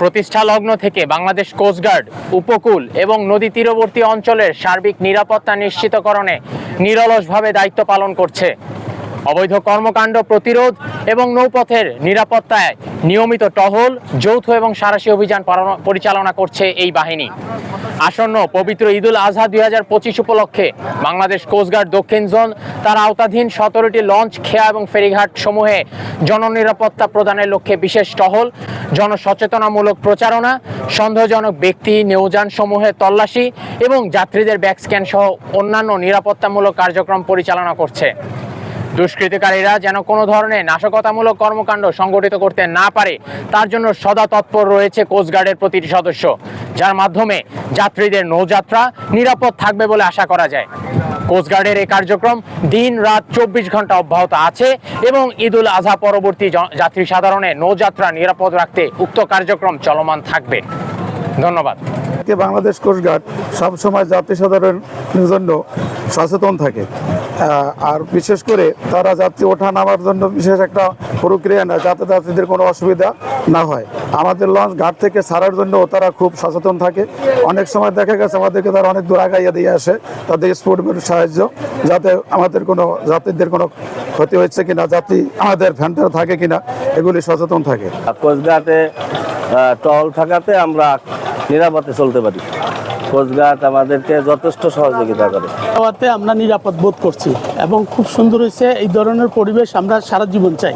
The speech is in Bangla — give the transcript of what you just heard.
প্রতিষ্ঠা লগ্ন থেকে বাংলাদেশ কোস্টগার্ড উপকূল এবং নদী তীরবর্তী অঞ্চলের সার্বিক নিরাপত্তা নিশ্চিতকরণে নিরলসভাবে দায়িত্ব পালন করছে। অবৈধ কর্মকাণ্ড প্রতিরোধ এবং নৌপথের নিরাপত্তায় নিয়মিত টহল, যৌথ এবং সারাশি অভিযান পরিচালনা করছে এই বাহিনী। আসন্ন পবিত্র ঈদুল আজহা দুই হাজার পঁচিশ উপলক্ষে বাংলাদেশ কোস্টগার্ড দক্ষিণ জোন তার আওতাধীন সতেরোটি লঞ্চ, খেয়া এবং ফেরিঘাট সমূহে জননিরাপত্তা প্রদানের লক্ষ্যে বিশেষ টহল জনসচেতনামূলক প্রচারণা, সন্দেহজনক ব্যক্তি নৌযান সমূহে তল্লাশি এবং যাত্রীদের ব্যাগ স্ক্যান সহ অন্যান্য নিরাপত্তামূলক কার্যক্রম পরিচালনা করছে। দুষ্কৃতিকারীরা যেন কোনো ধরনের নাশকতামূলক কর্মকাণ্ড সংগঠিত করতে না পারে, তার জন্য সদা তৎপর রয়েছে কোস্টগার্ডের প্রতিটি সদস্য, যার মাধ্যমে যাত্রীদের নৌযাত্রা নিরাপদ থাকবে বলে আশা করা যায়। কোস্টগার্ডের এই কার্যক্রম দিন রাত চব্বিশ ঘণ্টা অব্যাহত আছে এবং ঈদুল আজহা পরবর্তী যাত্রী সাধারণে নৌযাত্রা নিরাপদ রাখতে উক্ত কার্যক্রম চলমান থাকবে। ধন্যবাদ। বাংলাদেশ কোস্টগার্ড সবসময় যাত্রী সাধারণের জন্য সচেতন থাকে। আর বিশেষ করে তারা যাত্রী ওঠা নামার জন্য বিশেষ একটা প্রক্রিয়া নেয় যাতে যাত্রীদের কোনো অসুবিধা না হয়। আমাদের লঞ্চ ঘাট থেকে ছাড়ার জন্য তারা খুব সচেতন থাকে। অনেক সময় দেখা গেছে আমাদেরকে তারা অনেক দূর আগাইয়া দিয়ে আসে। তাদের স্পোর্ট সাহায্য যাতে আমাদের কোনো যাত্রীদের কোনো ক্ষতি হচ্ছে কিনা যাত্রী আমাদের ভ্যানটা থাকে কিনা এগুলি সচেতন থাকে। কোচঘাটে টল থাকাতে আমরা নিরাপদে চলতে পারি। কোচঘাট আমাদেরকে যথেষ্ট সহযোগিতা করে। আমরা নিরাপদ বোধ করছি এবং খুব সুন্দর হয়েছে এই ধরনের পরিবেশ আমরা সারা জীবন চাই।